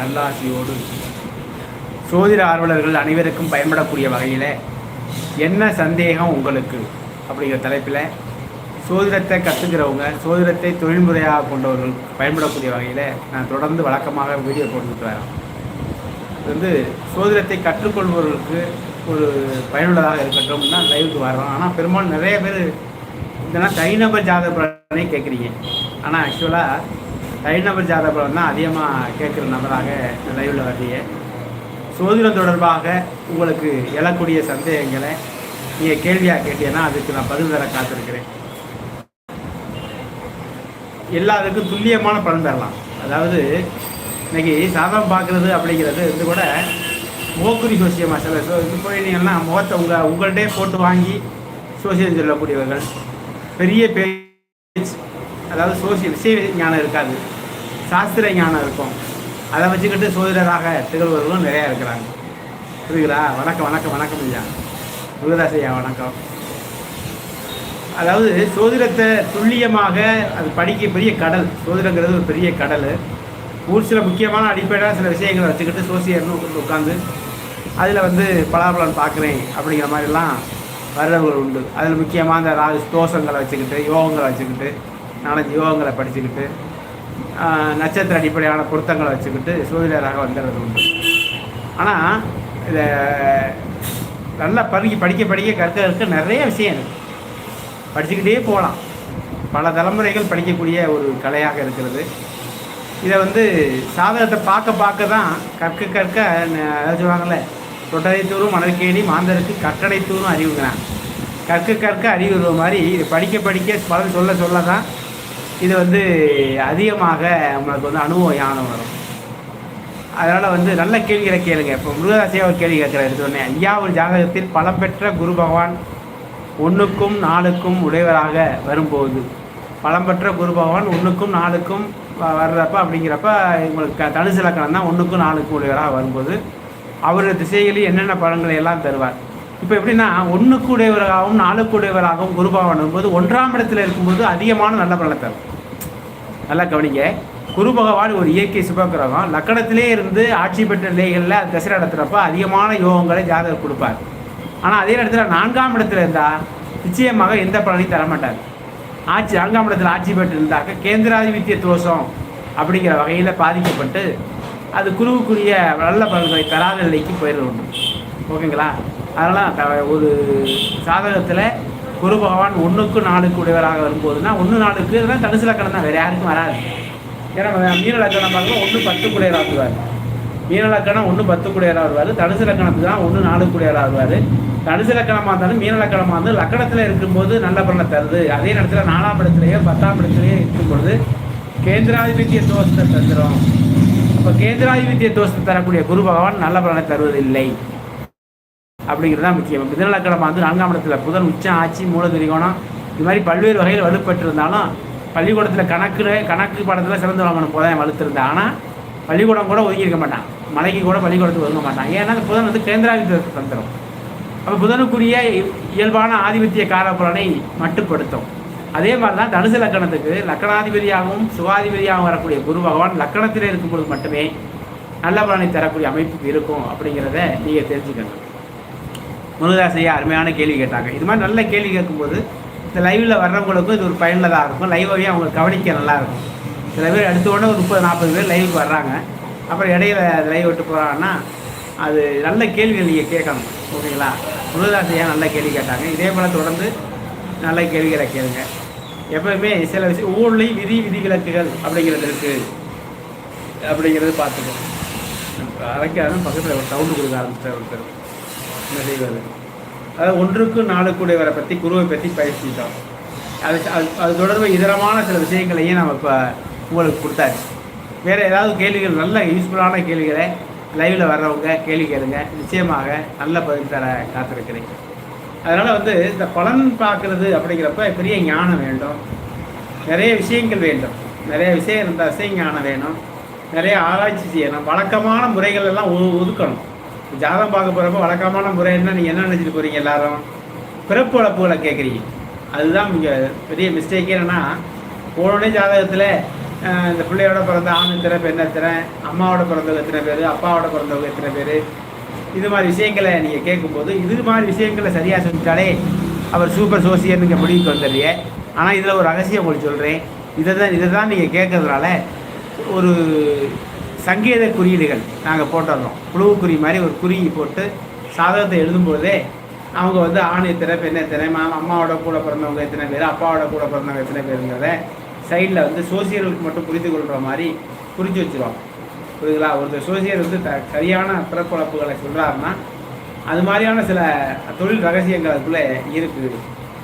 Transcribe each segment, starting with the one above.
நல்லாசியோடு. சோதிட ஆர்வலர்கள் அனைவருக்கும் பயன்படக்கூடிய வகையில் என்ன சந்தேகம் உங்களுக்கு? அப்படிங்கிற தலைப்பில் சோதிடத்தை கற்றுக்கிறவங்க சோதிடத்தை தொழில்முறையாக கொண்டவர்கள் பயன்படக்கூடிய வகையில் நான் தொடர்ந்து வழக்கமாக வீடியோ போட்டுக்கிட்டு வரேன். இது வந்து சோதிடத்தை கற்றுக்கொள்பவர்களுக்கு ஒரு பயனுள்ளதாக இருக்கட்டும் தான் லைவுக்கு வர்றோம். ஆனால் பெரும்பாலும் நிறைய பேர் இதெல்லாம் தனிநபர் ஜாதக பலனே கேட்குறீங்க ஆனால் ஆக்சுவலாக தனிநபர் ஜாதக பலன் தான் அதிகமாக கேட்குற நபராக லைவில் வர்றீங்க சோதிடம் தொடர்பாக உங்களுக்கு எழக்கூடிய சந்தேகங்களை நீங்கள் கேள்வியாக கேட்டீங்கன்னா அதுக்கு நான் பதில் தர காத்திருக்கிறேன். எல்லாத்துக்கும் துல்லியமான பலன் தரலாம். அதாவது இன்னைக்கு சாதம் பார்க்குறது அப்படிங்கிறது இது கூட மோக்குரி சோசியமாக சில சோ இது போயிட்டீங்கன்னா முகத்தை உங்கள் உங்கள்கிட்டே போட்டு வாங்கி சோசியம் சொல்லக்கூடியவர்கள் பெரிய பெரிய அதாவது சோசியல் விஷய ஞானம் இருக்காது. சாஸ்திர ஞானம் இருக்கும். அதை வச்சுக்கிட்டு சோதிடராக திகழ்வர்களும் நிறையா இருக்கிறாங்க. புரியுங்களா வணக்கம் வணக்கம் வணக்கம் ஐயா. முருகதாஸ் ஐயா வணக்கம். அதாவது சோதிடத்தை துல்லியமாக அது படிக்க பெரிய கடல். சோதிடங்கிறது ஒரு பெரிய கடல். ஒரு சில முக்கியமான அடிப்படையான சில விஷயங்களை வச்சுக்கிட்டு சோசியர்னு உட்காந்து உட்காந்து அதில் வந்து பலாபலன் பார்க்குறேன் அப்படிங்கிற மாதிரிலாம் வர்றவர்கள் உண்டு. அதில் முக்கியமாக அந்த ராஜ தோஷங்களை வச்சுக்கிட்டு யோகங்களை வச்சுக்கிட்டு நாலஞ்சு யோகங்களை படிச்சுக்கிட்டு நட்சத்திர அடிப்படையான பொருத்தங்களை வச்சுக்கிட்டு சோதிடராக வந்துடுறது உண்டு. ஆனால் இதை நல்லா படிக்க படிக்க படிக்க கற்க கற்க நிறைய விஷயம் இருக்குது படிச்சுக்கிட்டே போகலாம். பல தலைமுறைகள் படிக்கக்கூடிய ஒரு கலையாக இருக்கிறது. இதை வந்து சாதகத்தை பார்க்க பார்க்க தான் கற்க கற்க ந- சொல்லுவாங்கள்ல தொட்டதை தூரும் மணற்கேணி மாந்தருக்கு கட்டடை தூரும் அறிவுங்கிறான் கற்க கற்க அறிவுற மாதிரி இது படிக்க படிக்க பலன் சொல்ல சொல்ல தான் இது வந்து அதிகமாக நம்மளுக்கு வந்து அனுபவம் ஞானம் வரும். அதனால் வந்து நல்ல கேள்விகளை கேளுங்க. இப்போ முருகதாசியாக ஒரு கேள்வி கேட்குற எடுத்தோடனே ஐயா ஒரு ஜாதகத்தில் பலம் பெற்ற குரு பகவான் ஒன்றுக்கும் நாலுக்கும் உடையவராக வரும்போது பலம் பெற்ற குரு பகவான் ஒன்றுக்கும் நாலுக்கும் வ- வர்றப்ப அப்படிங்கிறப்ப உங்களுக்கு தனுசு இலக்கணம் தான் ஒன்றுக்கும் நாலுக்கும் உடையவராக வரும்போது அவருடைய திசைகளில் என்னென்ன பலன்களை எல்லாம் தருவார். இப்போ எப்படின்னா ஒன்றுக்கு உடையவராகவும் நாலுக்கு உடையவராகவும் குருபவன் வரும்போது ஒன்றாம் இடத்துல இருக்கும்போது அதிகமான நல்ல பலனை தரும். நல்லா கவனிங்க. குரு பகவான் ஒரு இயற்கை சுபகிரகம் லக்கணத்திலே இருந்து ஆட்சி பெற்ற நிலைகளில் அது தசை நடத்துகிறப்ப அதிகமான யோகங்களை ஜாதகர் கொடுப்பார். ஆனால் அதே இடத்துல நான்காம் இடத்துல இருந்தால் நிச்சயமாக எந்த பலனையும் தர மாட்டார் ஆட்சி நான்காம் இடத்துல ஆட்சி பெற்று இருந்தாக்க கேந்திராதிபத்திய தோஷம் அப்படிங்கிற வகையில் பாதிக்கப்பட்டு அது குருவுக்குரிய நல்ல பலன்களை தராத நிலைக்கு போயிடுறது ஓகேங்களா? அதனால் த- ஒரு சாதகத்தில் குரு பகவான் ஒன்றுக்கு நாலுக்கு உடையவராக வரும்போதுன்னா ஒன்று நாளுக்கு இதெல்லாம் தனுசு லக்கணம் தான் வேறு யாருக்கும் வராது. ஏன்னா மீன லக்கணம் ஒன்று பத்து குடையராக வருவார். மீன லக்கணம் ஒன்று பத்து குடையராக வருவார். தனுசு லக்கணத்துக்கு தான் ஒன்று நாலு குடையராக வருவார். தனுசு லக்கணமாக இருந்தாலும் மீன லக்கணமாக வந்து லக்கணத்தில் இருக்கும்போது நல்ல பலனை தருது. அதே நேரத்தில் நாலாம் இடத்துலையோ பத்தாம் இடத்துலையோ இருக்கும் பொழுது கேந்திராதிபத்திய தோஷத்தை தந்துடும் அப்போ கேந்திராதிபத்திய தோஷத்தை தரக்கூடிய குரு பகவான் நல்ல பலனை தருவதில்லை. அப்படிங்கிறது தான் முக்கியம். மிதன வந்து நான்காம் இடத்துல புதன் உச்சம் ஆட்சி மூல திரிகோணம் இது மாதிரி பல்வேறு வகையில் வலுப்பெற்றிருந்தாலும் பள்ளிக்கூடத்தில் கணக்கு கணக்கு படத்தில் சிறந்து வாங்கணும் போதான் வலுத்திருந்தேன். ஆனால் பள்ளிக்கூடம் கூட ஒதுங்கியிருக்க மாட்டான். மலைக்கு கூட பள்ளிக்கூடத்துக்கு ஒதுங்க மாட்டான். ஏன்னா புதன் வந்து கேந்திராதிபத்திய தந்திரம். அப்போ புதனுக்குரிய இ- இயல்பான ஆதிபத்திய காரபலனை மட்டுப்படுத்தும். அதே மாதிரி தான் தனுசு லக்கணத்துக்கு லக்கணாதிபதியாகவும் சுகாதிபதியாகவும் வரக்கூடிய குரு பகவான் லக்கணத்திலே இருக்கும் பொழுது மட்டுமே நல்ல பலனை தரக்கூடிய அமைப்பு இருக்கும் அப்படிங்கிறத நீங்கள் தெரிஞ்சுக்கணும். முருகதாசையா அருமையான கேள்வி கேட்டாங்க. இது மாதிரி நல்ல கேள்வி கேட்கும்போது இந்த லைவில் வர்றவங்களுக்கும் இது ஒரு பயனுள்ளதாக இருக்கும். லைவாகவே அவங்க கவனிக்க நல்லாயிருக்கும் சில பேர் அடுத்த உடனே ஒரு முப்பது நாற்பது பேர் லைவுக்கு வர்றாங்க. அப்புறம் இடையில லைவ் விட்டு போகிறாங்கன்னா அது நல்ல கேள்விகள் நீங்கள் கேட்கணும். ஓகேங்களா? முருகதாசையா நல்ல கேள்வி கேட்டாங்க? இதே போல் தொடர்ந்து நல்ல கேள்விகளை கேளுங்க. எப்பவுமே சில விஷயம் ஊர்லேயும் விதி விதிவிலக்குகள் அப்படிங்கிறது இருக்குது அப்படிங்கிறது பார்த்துக்கோ அரைக்காரன் பக்கத்தில் ஒரு சவுண்டு கொடுக்க ஆரம்பிச்சிட்டார் ஒருத்தர் என்ன அதாவது ஒன்றுக்கு நாலுக்குடைய வரை பற்றி குருவை பற்றி பயிற்சிட்டோம் அது அது அது இதரமான சில விஷயங்களையும் நம்ம இப்போ உங்களுக்கு கொடுத்தாரு வேறு ஏதாவது கேள்விகள் நல்ல யூஸ்ஃபுல்லான கேள்விகளை லைவில் வர்றவங்க கேள்வி கேளுங்க. நிச்சயமாக நல்ல பதில் தர காத்திருக்கிறேன். அதனால் வந்து இந்த பலன் பார்க்குறது அப்படிங்கிறப்ப பெரிய ஞானம் வேண்டும். நிறைய விஷயங்கள் வேண்டும். நிறைய விஷயம் இருந்தால் அசை ஞானம் வேணும். நிறைய ஆராய்ச்சி செய்யணும். வழக்கமான முறைகள் எல்லாம் ஒ- ஒதுக்கணும். ஜாதகம் பார்க்க போகிறப்ப வழக்கமான முறை என்ன? நீங்கள் என்ன நினச்சிட்டு போகிறீங்க எல்லாரும்? பிறப்பு வளர்ப்புகளை கேட்குறீங்க அதுதான் இங்கே பெரிய மிஸ்டேக்கே என்னன்னா போனோடனே ஜாதகத்தில் இந்த பிள்ளையோட பிறந்த ஆண் எத்தனை பெண் எத்தனை அம்மாவோட பிறந்தவங்க எத்தனை பேர் அப்பாவோட பிறந்தவங்க எத்தனை பேர் இது மாதிரி விஷயங்களை நீங்கள் கேட்கும்போது இது மாதிரி விஷயங்களை சரியாக சொல்லிட்டாலே அவர் சூப்பர் சோசியல் நீங்கள் முடிவுக்கு வந்துடுறிய ஆனால் இதில் ஒரு ரகசியம் உங்களுக்கு சொல்கிறேன் இதை தான் இதை தான் நீங்கள் கேட்கறதுனால ஒரு சங்கேத குறியீடுகள் நாங்கள் போட்டிருந்தோம் புழுவுக்குறி மாதிரி ஒரு குறி போட்டு சாதகத்தை எழுதும்போதே அவங்க வந்து ஆண் எத்தனை பெண் எத்தனை அம்மாவோட கூட பிறந்தவங்க எத்தனை பேர் அப்பாவோட கூட பிறந்தவங்க எத்தனை பேருங்கிறத சைடில் வந்து சோசியலுக்கு மட்டும் புரிந்து கொள்கிற மாதிரி குறித்து வச்சுருவாங்க. புரியுதுங்களா? ஒரு சோசியல் வந்து த சரியான பிறப்புழப்புகளை சொல்கிறாருன்னா அது மாதிரியான சில தொழில் ரகசியங்கள் அதுக்குள்ளே இருக்குது.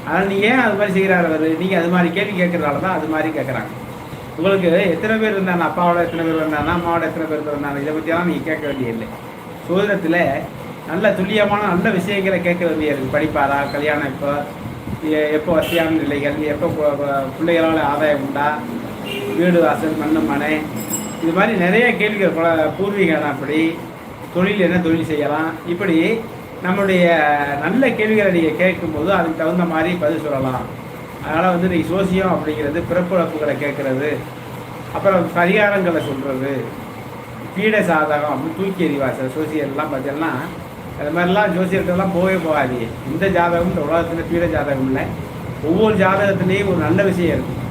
அதனால் நீங்கள் ஏன் அது மாதிரி செய்கிறார் அவர்? நீங்கள் அது மாதிரி கேள்வி கேட்குறதால தான் அது மாதிரி கேட்குறாங்க உங்களுக்கு எத்தனை பேர் இருந்தாங்க? அப்பாவோட எத்தனை பேர் வந்தாங்க? அம்மாவோட எத்தனை பேர் இருந்தாங்க இதை பற்றியெல்லாம் நீங்கள் கேட்க வேண்டியதில்லை. சோதனத்தில் நல்ல துல்லியமான நல்ல விஷயங்களை கேட்க வேண்டியது படிப்பாரா? கல்யாணம் இப்போ எப்போ வசதியான நிலைகள்? எப்போ பிள்ளைகளால் ஆதாயம் உண்டா? வீடு வாசல் மண்ணு மனை? இது மாதிரி நிறைய கேள்விகள் பல பூர்வீகம் அப்படி. தொழில் என்ன? தொழில் செய்யலாம். இப்படி நம்முடைய நல்ல கேள்விகளை நீங்கள் கேட்கும்போது அதுக்கு தகுந்த மாதிரி பதில் சொல்லலாம். அதனால் வந்து நீ சோசியம் அப்படிங்கிறது பிறப்புழப்புகளை கேட்குறது அப்புறம் பரிகாரங்களை சொல்கிறது பீட சாதகம் அப்படின்னு தூக்கி எறிவாசல் சோசியல்லாம் பார்த்தீங்கன்னா அது மாதிரிலாம் ஜோசியர்கிட்டலாம் போகவே போகாது. இந்த ஜாதகம் இந்த உலகத்தில் பீட ஜாதகம் இல்லை. ஒவ்வொரு ஜாதகத்துலேயும் ஒரு நல்ல விஷயம் இருக்குது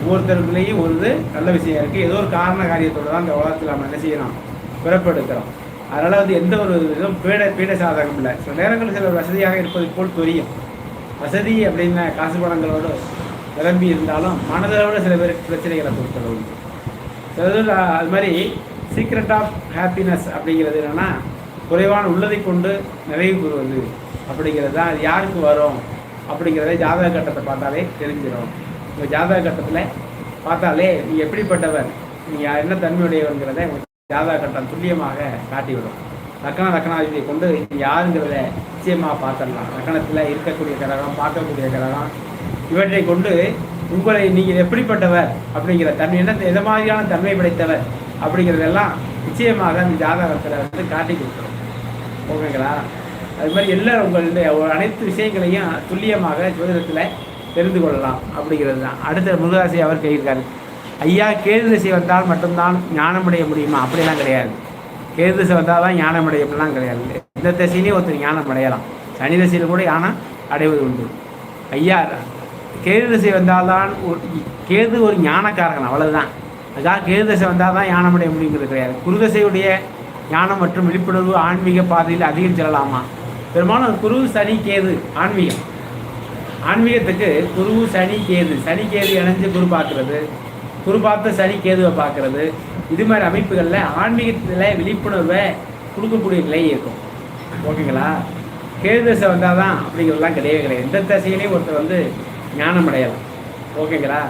ஒவ்வொருத்தருக்குள்ளேயும் ஒரு இது நல்ல விஷயம் இருக்குது ஏதோ ஒரு காரண காரியத்தோடு தான் இந்த உலகத்தில் நம்ம என்ன செய்யணும்? பிறப்பெடுக்கிறோம். அதனால் வந்து எந்த ஒரு இதுவும் பீட பீட சாதகம் இல்லை. சில நேரங்களில் சில வசதியாக இருப்பது போல் தெரியும். வசதி அப்படின்னா காசு பணங்களோடு நிரம்பி இருந்தாலும் மனதளவில் சில பேருக்கு பிரச்சனைகளை கொடுக்கிறது உண்டு சிலது அது மாதிரி சீக்ரெட் ஆஃப் ஹாப்பினஸ் அப்படிங்கிறது என்னென்னா குறைவான உள்ளதை கொண்டு நிறைவு பெறுவது அப்படிங்கிறது தான் அது யாருக்கு வரும்? அப்படிங்கிறத ஜாதக கட்டத்தை பார்த்தாலே தெரிஞ்சிடும். உங்கள் ஜாதக கட்டத்தில் பார்த்தாலே நீ எப்படிப்பட்டவர்? நீ என்ன தன்மையுடையவங்கிறத ஜாதக கட்டம் துல்லியமாக காட்டிவிடும். லக்கண லக்கணாதிபதியை கொண்டு யாருங்கிறத நிச்சயமாக பார்த்துடலாம். லக்கணத்தில் இருக்கக்கூடிய கிரகம் பார்க்கக்கூடிய கிரகம் இவற்றை கொண்டு உங்களை நீங்கள் எப்படிப்பட்டவர் அப்படிங்கிற தன்மை என்ன எந்த மாதிரியான தன்மை படைத்தவர் அப்படிங்கிறதெல்லாம் நிச்சயமாக அந்த ஜாதகத்தில் வந்து காட்டி கொடுக்குறோம் ஓகேங்களா? அது மாதிரி எல்லாரும் உங்களுடைய அனைத்து விஷயங்களையும் துல்லியமாக ஜோதிடத்தில் தெரிந்து கொள்ளலாம் அப்படிங்கிறது தான். அடுத்த முருகாசி அவர் கேட்கிறார் ஐயா கேது திசை வந்தால் மட்டும்தான் ஞானமடைய முடியுமா? அப்படிலாம் கிடையாது. கேது வந்தால் தான் ஞானம் அடையலாம் கிடையாது. எந்த திசையிலையும் ஒருத்தர் ஞானம் அடையலாம் சனி திசையில் கூட ஞானம் அடைவது உண்டு. ஐயா கேது திசை வந்தால்தான் ஒரு கேது ஒரு ஞானக்காரகன் அவ்வளவுதான். அதுக்காக கேது திசை வந்தால் தான் ஞானம் அடைய முடியுங்கிறது கிடையாது. குருதசையுடைய ஞானம் மற்றும் விழிப்புணர்வு ஆன்மீக பாதையில் அதிகம் செல்லலாமா பெரும்பாலும் குரு சனி கேது ஆன்மீகம். ஆன்மீகத்துக்கு குரு சனி கேது. சனி கேது இணைஞ்சு குரு பார்க்கறது. குரு பார்த்து சனி கேதுவை பார்க்கறது. இது மாதிரி அமைப்புகளில் ஆன்மீகத்தில் விழிப்புணர்வை கொடுக்கக்கூடிய நிலை இருக்கும் ஓகேங்களா? கேது தசை வந்தால் தான் அப்படிங்கிறதுலாம் கிடையவே கிடையாது. எந்த தசையிலையும் ஒருத்தர் வந்து ஞானம் அடையலாம். ஓகேங்களா?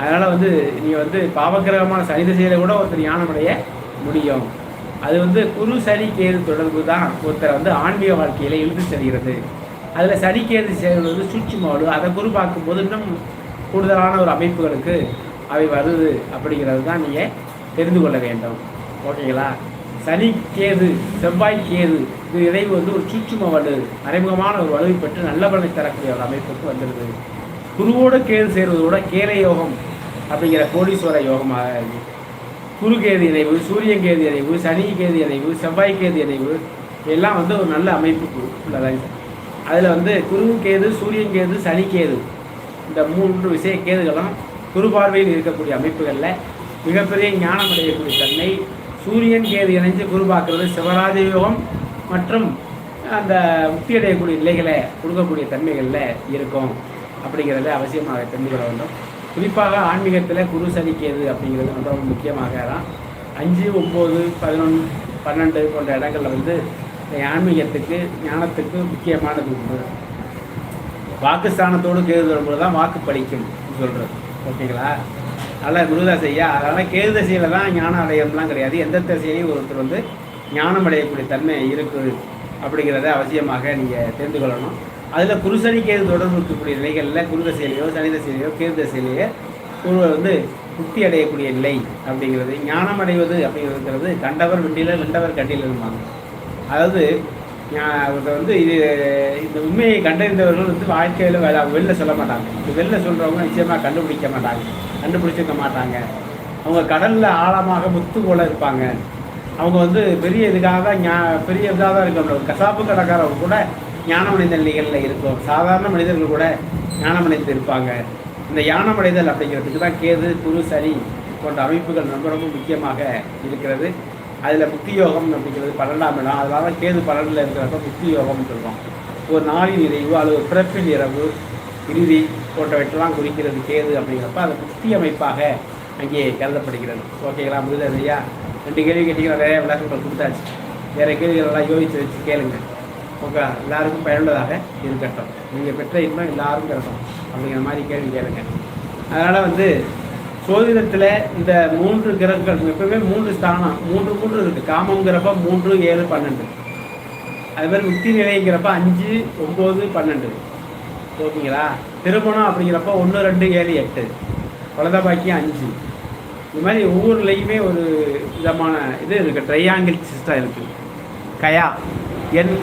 அதனால் வந்து நீங்கள் வந்து பாவக்கிரகமான சனி தசையில் கூட ஒருத்தர் ஞானம் அடைய முடியும். அது வந்து குரு சனி கேது தொடர்பு தான் ஒருத்தரை வந்து ஆன்மீக வாழ்க்கையில் இழுத்து செல்கிறது. அதில் சனி கேது சேர்வது வந்து சூட்சுமாவடு அதை குரு பார்க்கும்போது இன்னும் கூடுதலான ஒரு அமைப்புகளுக்கு அவை வருது அப்படிங்கிறது தான் நீங்கள் தெரிந்து கொள்ள வேண்டும். ஓகேங்களா? சனி கேது செவ்வாய் கேது இது இறைவு வந்து ஒரு சூட்சும வலு மறைமுகமான ஒரு வலுவை பெற்று நல்ல பலனை தரக்கூடிய ஒரு அமைப்புக்கு வந்துடுது குருவோட கேது சேர்வதோட கேல யோகம் அப்படிங்கிற கோடீஸ்வர யோகமாக இருக்குது குரு கேது இணைவு சூரியன் கேது இணைவு சனி கேது இணைவு செவ்வாய் கேது இணைவு எல்லாம் வந்து ஒரு நல்ல அமைப்பு உள்ளதாக அதில் வந்து குரு கேது சூரியன் கேது சனி கேது இந்த மூன்று விஷய கேதுகளும் குருபார்வையில் இருக்கக்கூடிய அமைப்புகளில் மிகப்பெரிய ஞானம் அடையக்கூடிய தன்மை சூரியன் கேது இணைஞ்சு குருபாக்குறது சிவராஜ யோகம் மற்றும் அந்த முக்தி அடையக்கூடிய நிலைகளை கொடுக்கக்கூடிய தன்மைகளில் இருக்கும் அப்படிங்கிறத அவசியமாக தெரிந்து கொள்ள வேண்டும். குறிப்பாக ஆன்மீகத்தில் குரு சனி கேது அப்படிங்கிறது ரொம்ப முக்கியமாக தான். அஞ்சு ஒம்பது பதினொன்று பன்னெண்டு போன்ற இடங்களில் வந்து இந்த ஆன்மீகத்துக்கு ஞானத்துக்கு முக்கியமானது உண்டு வாக்குஸ்தானத்தோடு கேது வரும்போது தான் வாக்கு பலிக்கும் சொல்கிறது ஓகேங்களா? அதனால் குருதாஸ் ஐயா அதனால் கேது தசையில் தான் ஞானம் அடையம்லாம் கிடையாது. எந்த தசையிலையும் ஒருத்தர் வந்து ஞானம் அடையக்கூடிய தன்மை இருக்குது அப்படிங்கிறத அவசியமாக நீங்கள் தெரிந்து கொள்ளணும். அதில் குருசனி கேது தொடர்பு இருக்கக்கூடிய நிலைகளில் குரு தசையிலையோ சனி தசையிலையோ கேது தசையிலேயோ ஒருவர் வந்து முக்தி அடையக்கூடிய நிலை அப்படிங்கிறது ஞானம் அடைவது அப்படிங்கிறது கண்டவர் வெண்டில வெண்டவர் கண்டில் இருப்பாங்க அதாவது ஞா- வந்து இது இந்த உண்மையை கண்டறிந்தவர்கள் வந்து வாழ்க்கையில் வெளில சொல்ல மாட்டாங்க. இது வெளில சொல்கிறவங்க நிச்சயமாக கண்டுபிடிக்க மாட்டாங்க. கண்டுபிடிச்சிருக்க மாட்டாங்க. அவங்க கடலில் ஆழமாக முத்து போல இருப்பாங்க. அவங்க வந்து பெரிய இதுக்காக தான் ஞா பெரிய இதாக தான் இருக்க கசாப்பு கடைக்காரவங்க கூட ஞானமடைந்த நிலைகளில் இருக்கும். சாதாரண மனிதர்கள் கூட ஞானமடைந்து இருப்பாங்க. இந்த யானமடைதல் அப்படிங்கிறதுக்கு தான் கேது குரு சனி போன்ற அமைப்புகள் ரொம்ப ரொம்ப முக்கியமாக இருக்கிறது. அதில் புத்தி யோகம் அப்படிங்கிறது பன்னெண்டாம் இடம். அதனால தான் கேது பன்னெண்டில் இருக்கிறப்ப புத்தி யோகம்னு சொல்கிறோம் ஒரு நாளின் நிறைவு அல்லது ஒரு பிறப்பின் இரவு இறுதி போன்றவற்றெல்லாம் குறிக்கிறது கேது அப்படிங்கிறப்ப அது புத்தி அமைப்பாக அங்கே கருதப்படுகிறது. ஓகேங்களா முடியல ஐயா ரெண்டு கேள்வி கேட்டீங்கன்னா நிறைய விளக்கங்கள் கொடுத்தாச்சு. வேறு கேள்விகள் எல்லாம் யோகித்து வச்சு கேளுங்க. ஓகே எல்லாருக்கும் பயனுள்ளதாக இருக்கட்டும். நீங்கள் பெற்ற இன்பம் எல்லாரும் கிடக்கும் அப்படிங்கிற மாதிரி கேள்வி கேளுங்க. அதனால் வந்து சோதிடத்தில் இந்த மூன்று கிரகங்கள் எப்பவுமே மூன்று ஸ்தானம் மூன்று மூன்று இருக்குது காமங்கிறப்ப மூன்று ஏழு பன்னெண்டு. அது மாதிரி முக்தி நிலைங்கிறப்ப அஞ்சு ஒம்பது பன்னெண்டு. ஓகேங்களா? திருமணம் அப்படிங்கிறப்ப ஒன்று ரெண்டு ஏழு எட்டு. குழந்தை பாக்கியம் அஞ்சு. இது மாதிரி ஒவ்வொருலையுமே ஒரு விதமான இது இருக்குது ட்ரையாங்கிள் சிஸ்டம் இருக்குது கயா. என்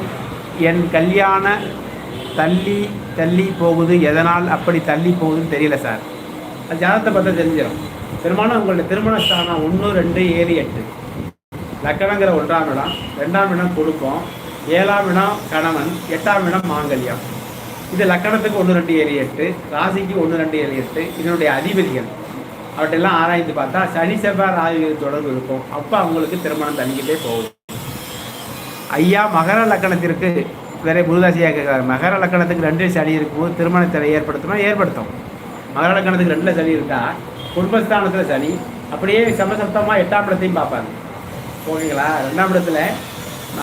என் கல்யாண தள்ளி தள்ளி போகுது. எதனால் அப்படி தள்ளி போகுதுன்னு தெரியல சார். அது ஜாதகத்தை பார்த்தா தெரிஞ்சிடும் திருமணம் உங்களுடைய திருமண ஸ்தானம் ஒன்று ரெண்டு ஏழு எட்டு. லக்கணங்கிற ஒன்றாம் இடம் ரெண்டாம் இடம் கொடுப்போம். ஏழாம் இடம் கணவன் எட்டாம் இடம் மாங்கல்யம். இது லக்கணத்துக்கு ஒன்று ரெண்டு ஏழு எட்டு. ராசிக்கு ஒன்று ரெண்டு ஏழு எட்டு. இதனுடைய அதிபதிகள். அவற்றெல்லாம் ஆராய்ந்து பார்த்தா சனி செவ்வாய் ராகு தொடர்பு இருக்கும். அப்போ அவங்களுக்கு திருமணம் தள்ளிக்கிட்டே போகும் ஐயா மகர லக்கணத்திற்கு வேற குருதாசியாக கேட்குறாரு மகர லக்கணத்துக்கு ரெண்டு சனி இருக்கும்போது திருமணத்தை ஏற்படுத்தணும் ஏற்படுத்தும். மகர கணத்துக்கு ரெண்டில் சனி இருக்கா? குடும்பஸ்தானத்தில் சனி. அப்படியே சமசப்தமாக எட்டாம் இடத்தையும் பார்ப்பாங்க. ஓகேங்களா ரெண்டாம் இடத்துல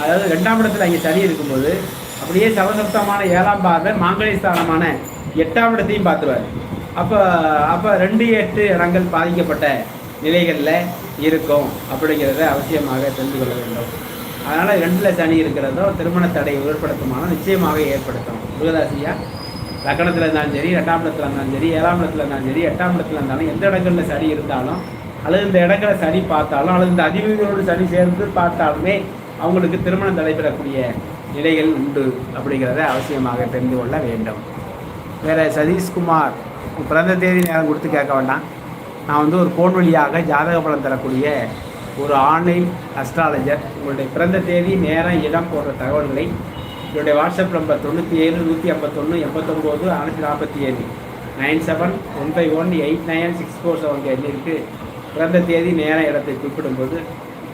அதாவது ரெண்டாம் இடத்துல அங்கே சனி இருக்கும்போது அப்படியே சமசப்தமான ஏழாம் பார்வை மாங்கலி ஸ்தானமான எட்டாம் இடத்தையும் பார்த்துருவார். அப்போ அப்போ ரெண்டு எட்டு இடங்கள் பாதிக்கப்பட்ட நிலைகளில் இருக்கும் அப்படிங்கிறத அவசியமாக தெரிந்து கொள்ள வேண்டும். அதனால் ரெண்டில் சனி இருக்கிறதோ திருமண தடை ஏற்படுத்துமானோ நிச்சயமாக ஏற்படுத்தும் முருகதாசியா லக்கணத்தில் இருந்தாலும் சரி ரெண்டாம் இடத்துல இருந்தாலும் சரி ஏழாம் இடத்துல இருந்தாலும் சரி எட்டாம் இடத்துல இருந்தாலும் எந்த இடங்களில் சனி இருந்தாலும் அல்லது இந்த இடங்களை சனி பார்த்தாலும் அல்லது இந்த அதிபதிகளோடு சனி சேர்ந்து பார்த்தாலுமே அவங்களுக்கு திருமணம் நடைபெறக்கூடிய நிலைகள் உண்டு அப்படிங்கிறத அவசியமாக தெரிந்து கொள்ள வேண்டும். வேறு சதீஷ்குமார் பிறந்த தேதி நேரம் கொடுத்து கேட்க வேண்டாம். நான் வந்து ஒரு ஃபோன் வழியாக ஜாதக பலன் தரக்கூடிய ஒரு ஆன்லைன் அஸ்ட்ராலஜர் உங்களுடைய பிறந்த தேதி நேரம் இடம் போன்ற தகவல்களை என்னுடைய வாட்ஸ்அப் நம்பர் தொண்ணூற்றி ஏழு நூற்றி ஐம்பத்தொன்று எண்பத்தொம்போது நானூற்றி நாற்பத்தி ஏழு nine seven one five one eight nine six four seven எண்ணிற்கு பிறந்த தேதி நேர இடத்தை குறிப்பிடும்போது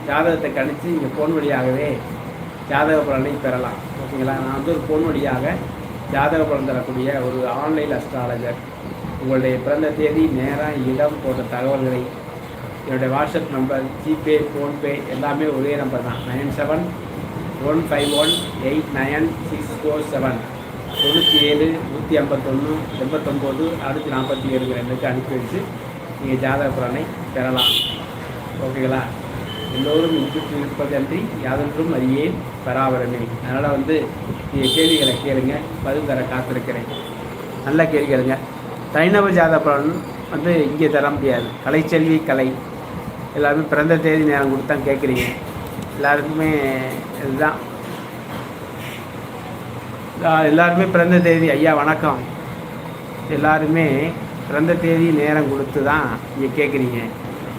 ஜாதகத்தை கணித்து இங்கே ஃபோன் வழியாகவே ஜாதக பலனை பெறலாம். ஓகேங்களா? நான் வந்து ஒரு ஃபோன் வழியாக ஜாதக பலன் தரக்கூடிய ஒரு ஆன்லைன் அஸ்ட்ராலஜர் உங்களுடைய பிறந்த தேதி நேரம் இடம் போன்ற தகவல்களை என்னுடைய வாட்ஸ்அப் நம்பர் ஜிபே ஃபோன்பே எல்லாமே ஒரே நம்பர் தான். Nine seven one five one eight nine six four seven தொண்ணூற்றி ஏழு நூற்றி ஐம்பத்தொன்று எண்பத்தொம்போது அறுநூற்றி நாற்பத்தி ஏழு ரெண்டுக்கு அனுப்பி வச்சு நீங்கள் ஜாதக பலனை பெறலாம். ஓகேங்களா? எல்லோரும் இன்புற்று இருப்பதன்றி யாதொன்றும் அறியேன் பராபரமே அதனால் வந்து நீங்கள் கேள்விகளை கேளுங்க பதில் தர காத்திருக்கிறேன். நல்ல கேள்வி கேளுங்க. தனிநபர் ஜாதக பலன் வந்து இங்கே தர முடியாது. கலைச்செல்வி கலை. எல்லாருமே பிறந்த தேதி நேரம் கொடுத்து தான் கேட்குறீங்க. எல்லாருக்குமே இதுதான். எல்லாருமே பிறந்த தேதி ஐயா வணக்கம். எல்லாருமே பிறந்த தேதி நேரம் கொடுத்து தான் நீங்கள் கேட்குறீங்க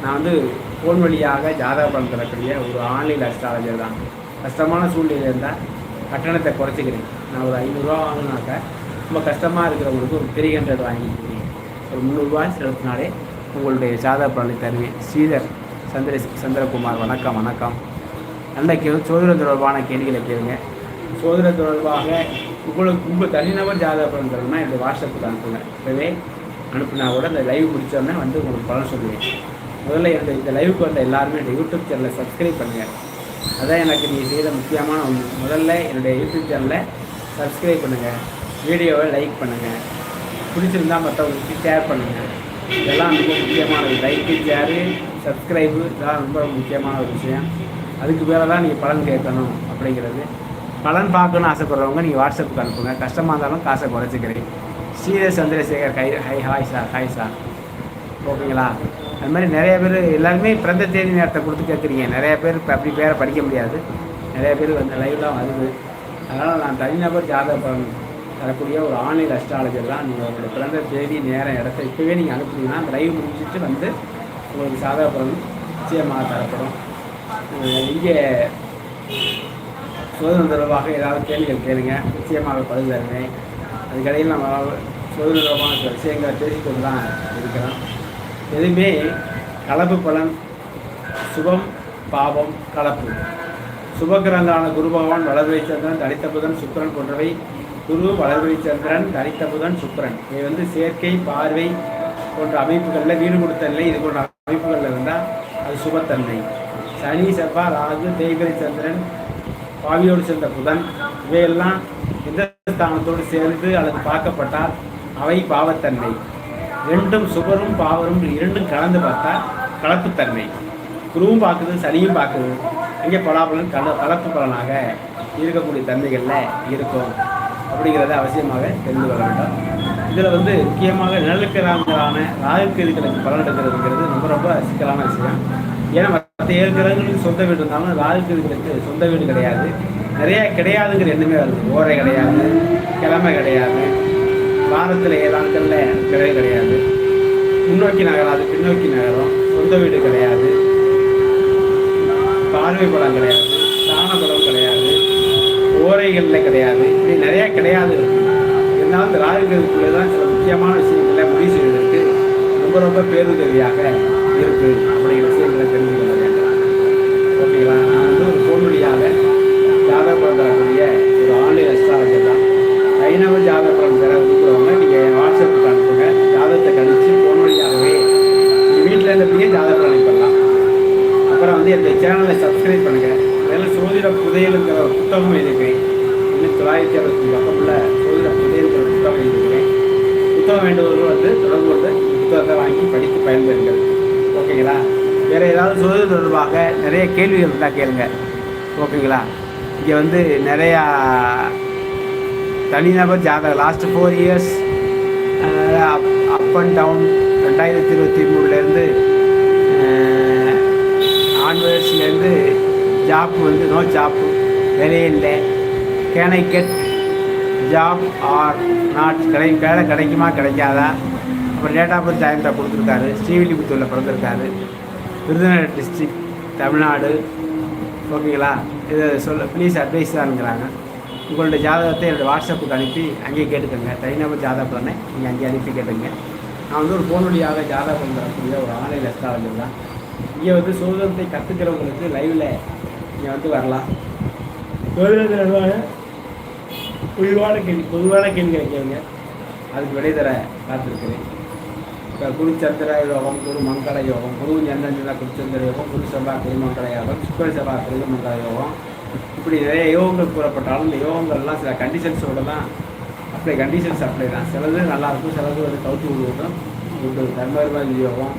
நான் வந்து ஃபோன் வழியாக ஜாதக பலன் தரக்கூடிய ஒரு ஆன்லைன் அஸ்ட்ராலஜர் தான். கஷ்டமான சூழ்நிலை இருந்தால் கட்டணத்தை குறைச்சிக்கிறேன். நான் ஒரு ஐநூறுரூவா வாங்கினாக்க ரொம்ப கஷ்டமாக இருக்கிறவங்களுக்கு ஒரு த்ரீ ஹண்ட்ரட் வாங்கிக்கிறேன். ஒரு முந்நூறுரூவா செலுத்தினாலே உங்களுடைய ஜாதக பலனை தருவேன். ஸ்ரீதர் சந்திர சந்திரகுமார் வணக்கம் வணக்கம். நல்ல கேள்வி சோதனை தொடர்பான கேள்விகளை கேளுங்க. சோதனை தொடர்பாக உங்களுக்கு உங்கள் தனிநபர் ஜாதக பலன் தரணும்னா இந்த வாட்ஸ்அப்புக்கு அனுப்புங்க. இப்போவே அனுப்புனா கூட இந்த லைவ் முடித்தோடனே வந்து உங்களுக்கு பலன் சொல்லுவேன். முதல்ல இந்த இந்த லைவுக்கு வந்த எல்லாருமே இந்த யூடியூப் சேனலை சப்ஸ்கிரைப் பண்ணுங்கள் அதான் எனக்கு நீங்கள் செய்த முக்கியமான ஒன்று. முதல்ல என்னுடைய யூடியூப் சேனலை சப்ஸ்கிரைப் பண்ணுங்கள் வீடியோவை லைக் பண்ணுங்கள் பிடிச்சிருந்தா மற்றவங்களுக்கு ஷேர் பண்ணுங்கள் இதெல்லாம் ரொம்ப முக்கியமான லைக்கு ஷேரு சப்ஸ்கிரைபு இதெல்லாம் ரொம்ப முக்கியமான ஒரு விஷயம். அதுக்கு மேலே தான் நீங்கள் பலன் கேட்கணும் அப்படிங்கிறது. பலன் பார்க்கணும்னு ஆசைப்படுறவங்க நீங்கள் வாட்ஸ்அப்புக்கு அனுப்புங்க. கஷ்டமாக இருந்தாலும் காசை குறைச்சிக்கிறேன் ஸ்ரீதர் சந்திரசேகர் கை hi hi sir hi sir ஓகேங்களா? அது மாதிரி நிறைய பேர் எல்லாருமே பிறந்த தேதி நேரத்தை கொடுத்து கேட்குறீங்க. நிறைய பேர் இப்போ அப்படி பேரை படிக்க முடியாது. நிறைய பேர் வந்து லைவ்லாம் வருது. அதனால் நான் தனிநபர் ஜாதக பலன் தரக்கூடிய ஒரு ஆன்லைன் அஸ்ட்ராலஜர் தான். நீங்கள் உங்களுடைய பிறந்த தேதி நேரம் இடத்த இப்போவே நீங்கள் அனுப்புனீங்கன்னா அந்த லைவ் முடிஞ்சிட்டு வந்து உங்களுக்கு சாதக பலன் நிச்சயமாக தரப்படும். இங்கே சோதனை தொடர்பாக ஏதாவது கேள்விகள் கேளுங்க. நிச்சயமாக பதில் தருவேன். அதுக்கடையில் நம்ம சோதனை தொடர்பான சில விஷயங்களை பேசிக்கொண்டு தான் இருக்கிறோம். எதுவுமே கலப்பு பலன் சுபம் பாவம் கலப்பு. சுபகிரங்களான குரு பகவான் வளர்வை சந்திரன் தனித்த புதன் சுக்கரன் போன்றவை குரு வளர்வை சந்திரன் தனித்த புதன் சுக்கரன். இவை வந்து சேர்க்கை பார்வை போன்ற அமைப்புகளில் வீடு கொடுத்த நிலை. இது போன்ற அமைப்புகளில் இருந்தால் அது சுபத்தன்மை. சனி செவ்வாய் ராகு தேய்பிரை சந்திரன் பாவியோடு சேர்ந்த புதன் இவையெல்லாம் எந்த ஸ்தானத்தோடு சேர்ந்து அல்லது பார்க்கப்பட்டால் அவை பாவத்தன்மை. ரெண்டும் சுகரும் பாவரும் இரண்டும் கலந்து பார்த்தா கலப்புத்தன்மை. குருவும் பார்க்குது சனியும் பார்க்குது. இங்கே பலாபலன் கல கலப்பு பலனாக இருக்கக்கூடிய தன்மைகளில் இருக்கும். அப்படிங்கிறத அவசியமாக தெரிந்து கொள்ள வேண்டும். இதில் வந்து முக்கியமாக நிழலுக்கிழங்களான ராகுக்கிழமைகளுக்கு பலன் எடுக்கிறதுங்கிறது ரொம்ப ரொம்ப சிக்கலான விஷயம். ஏன்னா மற்ற ஏழு கிரகங்களுக்கு சொந்த வீடு இருந்தாலும் ராகுக்கிழமைகளுக்கு சொந்த வீடு கிடையாது. நிறைய கிடையாதுங்கிற எண்ணமே வருது. ஓரை கிடையாது கிழமை கிடையாது வாரத்தில் ஏழு நாட்களில் கிழமை கிடையாது. முன்னோக்கி நகராது பின்னோக்கி நகரம். சொந்த வீடு கிடையாது. பார்வை படம் கிடையாது. தான படம் கிடையாது. ஓரைகளில் கிடையாது. இப்படி நிறைய கிடையாது. இருக்குது இருந்தாலும் இந்த ராகுகளுக்குள்ளே தான் சில முக்கியமான விஷயங்களை முடிவு செய்வதற்கு ரொம்ப ரொம்ப பேருதவியாக இருக்குது அப்படிங்கிற விஷயங்களை தெரிஞ்சுக்கணும். கொள்ள ஓகேங்களா நான் வந்து ஒரு ஃபோன் வழியாக ஜாதக பலன் தரக்கூடிய ஒரு ஆன்லைன் அஸ்ட்ராலஜர் தான் ஐநவ ஜாதக பலன் பெற விரும்புகிறவங்க நீங்கள் என் வாட்ஸ்அப்புக்கு அனுப்புங்க. ஜாதகத்தை கணிச்சு ஃபோன் வழியாகவே நீங்கள் வீட்டில் இருந்தபடியே ஜாதக பலன் பண்ணலாம் அப்புறம் வந்து இந்த சேனலை சப்ஸ்கிரைப் பண்ணுங்கள் அதில் சோதிட புதையலுங்கிற ஒரு புத்தகம் எழுதியிருக்கேன். இன்னும் தொள்ளாயிரத்தி அறுபத்தி பக்கமுள்ள சோதிட புதையலுங்கிற புத்தகம் எழுதியிருக்கேன் புத்தகம் வேண்டுபவர்கள் வந்து தொடர்பு கொண்டு புத்தகத்தை வாங்கி படித்து பயன்பெறுங்கள். ஓகேங்களா? வேறு ஏதாவது சுதந்திரம் தொடர்பாக நிறைய கேள்விகள் இருந்தால் கேளுங்க. ஓகேங்களா? இங்கே வந்து நிறையா தனிநபர் ஜாதகம் last four years up up and down ரெண்டாயிரத்தி இருபத்தி மூணுலேருந்து ஆன்வர்ஸ்லேருந்து ஜாப் வந்து நோ ஜாப் வேலையே இல்லை. Can I get job or not கிடை வேலை கிடைக்குமா கிடைக்காதா? அப்புறம் டேட் ஆஃப் பர்த் டைம் கொடுத்துருக்காரு. ஸ்ரீவில்லிபுத்தூரில் பிறந்திருக்காரு. விருதுநகர் டிஸ்ட்ரிக் தமிழ்நாடு. ஓகேங்களா? இதை சொல்ல ப்ளீஸ் அட்வைஸ் தான்ங்கிறாங்க உங்களுடைய ஜாதகத்தை என்னோடய வாட்ஸ்அப்புக்கு அனுப்பி அங்கேயே கேட்டுக்கோங்க. தனிநபர் ஜாதக பலனை நீங்கள் அங்கேயே அனுப்பி கேட்டுங்க. நான் வந்து ஒரு ஃபோன் வழியாக ஜாதக பலன் தரக்கூடிய ஒரு ஆன்லைன் ரெஸ்டாரண்ட் தான். இங்கே வந்து சோதனத்தை கற்றுக்கிறவங்களுக்கு லைவில் இங்கே வந்து வரலாம். சோதனை பொதுவான கேள்வி பொதுவான கேள்விகளை கேளுங்க. அதுக்கு விடை தர காத்திருக்கிறேன் இப்போ குரு யோகம் குரு மங்கள யோகம் குரு சந்திரா குரு சந்திர யோகம் குரு செவ்வாய் குரு மங்கள யோகம் சுக்கர செவ்வாய் குரு மங்கள யோகம். இப்படி நிறைய யோகங்கள் கூறப்பட்டாலும் இந்த யோகங்கள்லாம் சில கண்டிஷன்ஸோட தான் அப்ளை கண்டிஷன்ஸ் அப்ளை தான். சிலது நல்லாயிருக்கும் சிலது வந்து கவுத்து விடுவதும் உண்டு. தர்மபதி யோகம்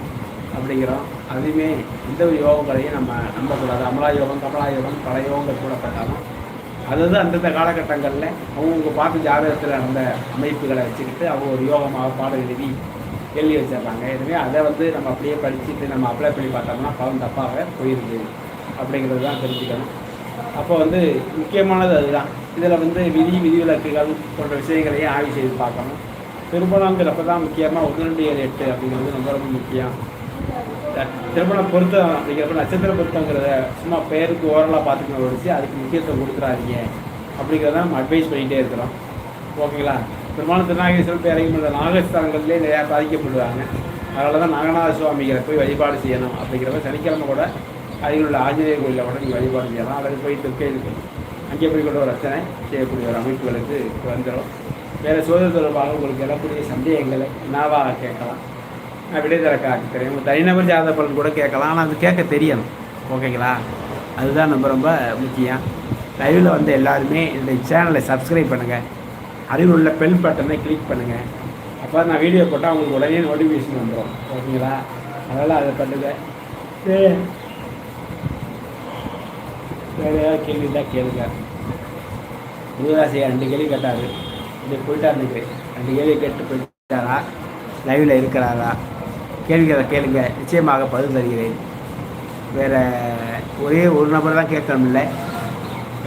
அப்படிங்கிறோம். அதுவுமே எந்த ஒரு யோகங்களையும் நம்ம நம்பக்கூடாது. அமலா யோகம் கமலா யோகம் பல யோகங்கள் கூடப்பட்டாலும் அதாவது அந்தந்த காலகட்டங்களில் அவங்கவுங்க பார்த்து ஜாதகத்தில் நடந்த அமைப்புகளை வச்சுக்கிட்டு அவங்க ஒரு யோகமாக பாடம் எழுதி கேள்வி வச்சிடுறாங்க எனவே அதை வந்து நம்ம அப்படியே படிச்சுட்டு நம்ம அப்ளை பண்ணி பார்த்தோம்னா பலன் தப்பாக போயிருக்கு அப்படிங்கிறது தான் தெரிஞ்சுக்கணும். அப்போ வந்து முக்கியமானது அதுதான். இதில் வந்து விதி விதிவிலக்குகள் போன்ற விஷயங்களையும் ஆய்வு செய்து பார்க்கணும். திருமணங்கிறப்ப தான் முக்கியமாக ஒன்று ரெண்டு ஏழு எட்டு அப்படிங்கிறது ரொம்ப ரொம்ப முக்கியம். த- பொருத்தம் அப்படிங்கிறப்ப நட்சத்திர பொருத்தங்கிறத சும்மா பேருக்கு ஓரலாக பார்த்துக்கணும் ஒழிச்சு அதுக்கு முக்கியத்துவம் கொடுக்குறாதீங்க அப்படிங்கிறத நம்ம அட்வைஸ் பண்ணிகிட்டே இருக்கிறோம். ஓகேங்களா பெரும்பாலும் திருநாகேஸ்வரம் பேரங்கமல்ல நாகஸ்தானங்கள்லேயே நிறையா பாதிக்கப்படுவாங்க. அதனால தான் நாகநாத சுவாமிகளை போய் வழிபாடு செய்யணும் அப்படிங்கிறப்ப சனிக்கிழமை கூட அருகில் உள்ள ஆஞ்சநேயர் கோயிலில் கூட நீங்கள் வழிபாடு செய்யலாம். அல்லது போய் துர்க்கைக்கு அங்கே போய் கூட ஒரு ரச்சனை செய்யக்கூடிய ஒரு அமைப்புகளுக்கு வந்துடும் வேறு சோதனை தொடர்பாக உங்களுக்கு எழக்கூடிய சந்தேகங்களை நாவாக கேட்கலாம். நான் விடை உங்கள் தனிநபர் ஜாதக பலன் கூட கேட்கலாம். ஆனால் அது கேட்க தெரியணும். ஓகேங்களா? அதுதான் ரொம்ப ரொம்ப முக்கியம். லைவில் வந்து எல்லாருமே இந்த சேனலை சப்ஸ்கிரைப் பண்ணுங்கள் அருகில் உள்ள பெல் பட்டனை கிளிக் பண்ணுங்கள் அப்போ நான் வீடியோ போட்டால் உங்களுக்கு உடனே நோட்டிஃபிகேஷன் வந்துடும் ஓகேங்களா? அதனால் அதை பண்ணுங்க. வேறு ஏதாவது கேள்வி தான் கேளுங்க. முருகாசியா ரெண்டு கேள்வி கேட்டார். இப்படி போயிட்டா நினைக்கிறேன். ரெண்டு கேள்வி கேட்டு போயிட்டாரா? லைவில் இருக்கிறாரா? கேள்விகளை கேளுங்க. நிச்சயமாக பதில் தருகிறேன். வேறு ஒரே ஒரு நபர் தான் கேட்கணும்ல.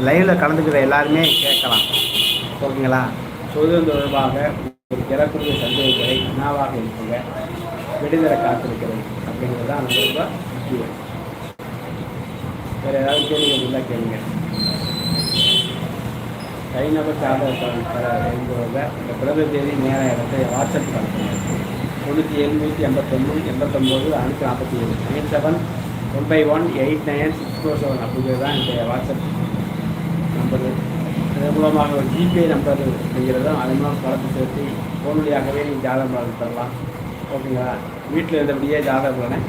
லைவில் கலந்துக்கிற எல்லாருமே கேட்கலாம். ஓகேங்களா? சுதந்திரம் தொடர்பாக ஒரு கிடக்கூடிய சந்தேகங்களை என்னவாக இருக்குங்க விடுதலை காத்திருக்கிறேன் அப்படிங்கிறது தான் நம்ம ரொம்ப முக்கியம். வேறு ஏதாவது கேள்விகள் இருந்தால் கேளுங்க. தனிநபர் ஜாதக இந்த பிறந்த தேதி நேர இடத்தை வாட்ஸ்அப் அனுப்புங்க தொண்ணூற்றி எழுநூற்றி எண்பத்தொன்று எண்பத்தொம்போது அறுநூற்றி நாற்பத்தி ஏழு nine seven one five one eight nine six four seven அப்படிங்கிறது தான் இந்த வாட்ஸ்அப் மூலமாக ஒரு ஜிபே நம்பர் அப்படிங்கிறதும் அதன் மூலம் பணத்தை செலுத்தி ஃபோன் வழியாகவே நீங்கள் ஜாதக பலன் பெறலாம். ஓகேங்களா? வீட்டில் இருந்தபடியே ஜாதக பலனை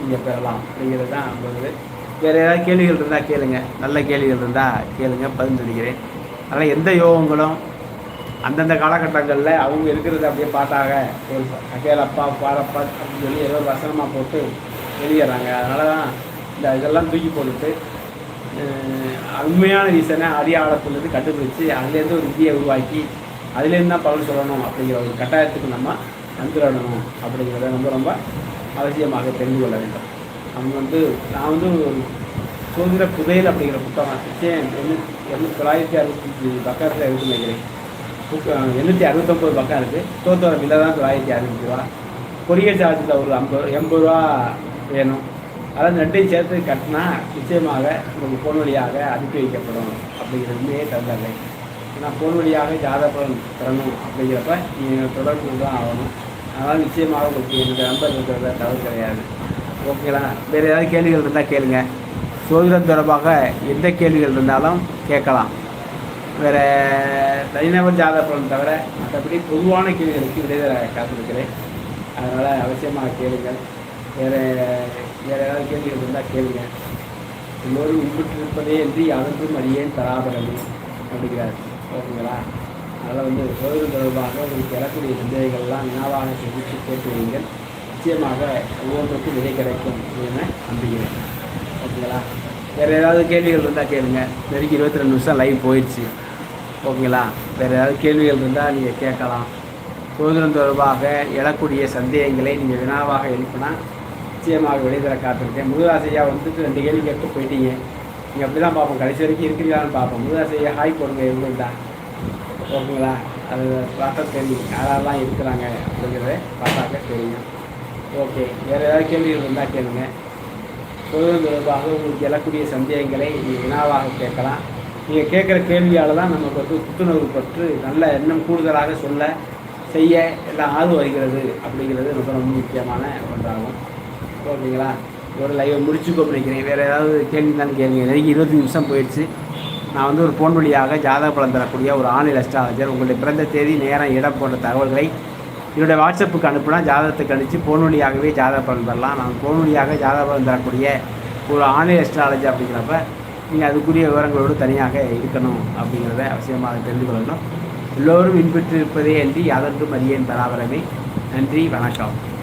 நீங்கள் பெறலாம். அப்படிங்கிறது தான் நம்புறது வேறு ஏதாவது கேள்விகள் இருந்தால் கேளுங்க. நல்ல கேள்விகள் இருந்தால் கேளுங்க. பரிந்துரைக்கிறேன் அதனால் எந்த யோகங்களும் அந்தந்த காலகட்டங்களில் அவங்க இருக்கிறத அப்படியே பாட்டாக ஒரு அகேலப்பா பாடப்பா அப்படின்னு சொல்லி ஏதோ ஒரு வசனமாக போட்டு வெளியிடுறாங்க அதனால தான் இந்த இதெல்லாம் தூக்கி போட்டுட்டு உண்மையான ரீசனை அடியாளத்துலேருந்து கண்டுபிடிச்சி அதுலேருந்து ஒரு விதியை உருவாக்கி அதுலேருந்து தான் பலன் சொல்லணும் அப்படிங்கிற ஒரு கட்டாயத்துக்கு நம்ம வந்துடணும் அப்படிங்கிறத ரொம்ப ரொம்ப அவசியமாக தெரிந்து கொள்ள வேண்டும். அவங்க வந்து நான் வந்து ஒரு சுதந்திர புதையல் அப்படிங்கிற புத்தகம் நிச்சயம் எண்ணூற்றி தொள்ளாயிரத்தி அறுபத்தஞ்சு பக்கத்தில் இருக்கு நினைக்கிறேன். புக் எண்ணூற்றி அறுபத்தொம்பது பக்கம் இருக்குது தோத்தோட விலை தான் தொள்ளாயிரத்தி அறுபது ரூபா. கொரியர் சார்ஜில் ஒரு ஐம்பது எண்பது ரூபா வேணும். அதாவது ரெண்டையும் சேர்த்து கட்டினா நிச்சயமாக உங்களுக்கு ஃபோன் வழியாக அனுப்பி வைக்கப்படும். அப்படிங்கிறதுமே தந்தாங்க ஏன்னா ஃபோன் வழியாக ஜாதக பலன் தரணும் அப்படிங்கிறப்ப நீங்கள் தொடர்பு தான் ஆகணும். அதனால் நிச்சயமாக உங்களுக்கு இந்த நம்பர் இருக்கிறத தவறு கிடையாது. ஓகேங்களா வேறு ஏதாவது கேள்விகள் இருந்தால் கேளுங்க. சோதிடம் தொடர்பாக எந்த கேள்விகள் இருந்தாலும் கேட்கலாம். வேறு தனிநபர் ஜாதக பலன் தவிர மற்றபடி பொதுவான கேள்விகளுக்கு விடைதர காத்திருக்கிறேன். அதனால் அவசியமாக கேளுங்கள். வேறு வேறு ஏதாவது கேள்விகள் இருந்தால் கேளுங்க. எல்லோரும் இருப்பதே என்று யாருக்கும் அறியேன் தராபரமே அப்படிங்கிறார். ஓகேங்களா? அதனால் வந்து சோதனை தொடர்பாக உங்களுக்கு எழக்கூடிய சந்தேகங்கள்லாம் வினாவாக சிந்தித்து கேட்டு நிச்சயமாக ஒவ்வொன்றுக்கும் விதை கிடைக்கும் அப்படின்னு நம்புகிறேன். ஓகேங்களா? வேறு ஏதாவது கேள்விகள் இருந்தால் கேளுங்க. நெருக்கி இருபத்தி ரெண்டு நிமிஷம் லைவ் போயிடுச்சு. ஓகேங்களா? வேறு ஏதாவது கேள்விகள் இருந்தால் நீங்கள் கேட்கலாம். சுதந்திரம் தொடர்பாக எழக்கூடிய சந்தேகங்களை நீங்கள் வினாவாக எழுப்பினா நிச்சயமாக விடைதர காத்திருக்கேன். முருகாசையா வந்துட்டு ரெண்டு கேள்வி கேட்டு போயிட்டீங்க. நீங்கள் அப்படி தான் பார்ப்போம். கடைசி வரைக்கும் இருக்கிறீங்களான்னு பார்ப்போம். முருகாசையா ஹாய் போடுங்க எங்கள்கிட்ட ஓகேங்களா? அது பார்த்தா தெரியும். யாரெல்லாம் இருக்கிறாங்க அப்படிங்கிறத பார்த்தாக்க தெரியும். ஓகே. வேறு ஏதாவது கேள்விகள் இருந்தால் கேளுங்க. தொழில் தொடர்பாக உங்களுக்கு எழக்கூடிய சந்தேகங்களை நீங்கள் வினாவாக கேட்கலாம். நீங்கள் கேட்குற கேள்வியால் தான் நமக்கு வந்து புத்துணர்வு பற்று நல்ல எண்ணம் கூடுதலாக சொல்ல செய்ய எல்லாம் ஆர்வம் வருகிறது அப்படிங்கிறது ரொம்ப ரொம்ப முக்கியமான ஒன்றாகும். ஓகேங்களா? ஒரு லைவை முடிச்சுக்கோ நினைக்கிறேன். வேறு ஏதாவது கேள்வி தான் கேளுங்க. எனக்கு இருபது நிமிஷம் போயிடுச்சு. நான் வந்து ஒரு ஃபோன் வழியாக ஜாதக பலன் தரக்கூடிய ஒரு ஆன்லைன் அஸ்ட்ராலஜர் உங்களுடைய பிறந்த தேதி நேரம் இடம் போன்ற தகவல்களை என்னுடைய வாட்ஸ்அப்புக்கு அனுப்புனா ஜாதகத்துக்கு அனுப்பிச்சு ஃபோன் வழியாகவே ஜாதக பலன் தரலாம். நான் ஃபோன் வழியாக ஜாதக பலன் தரக்கூடிய ஒரு ஆன்லைன் அஸ்ட்ராலஜி அப்படிங்கிறப்ப நீங்கள் அதுக்குரிய விவரங்களோடு தனியாக இருக்கணும் அப்படிங்கிறத அவசியமாக தெரிந்து கொள்ளணும். எல்லோரும் இன்பெற்று அன்றி யாதொன்றும் அறியேன் பராபரமே. நன்றி வணக்கம்.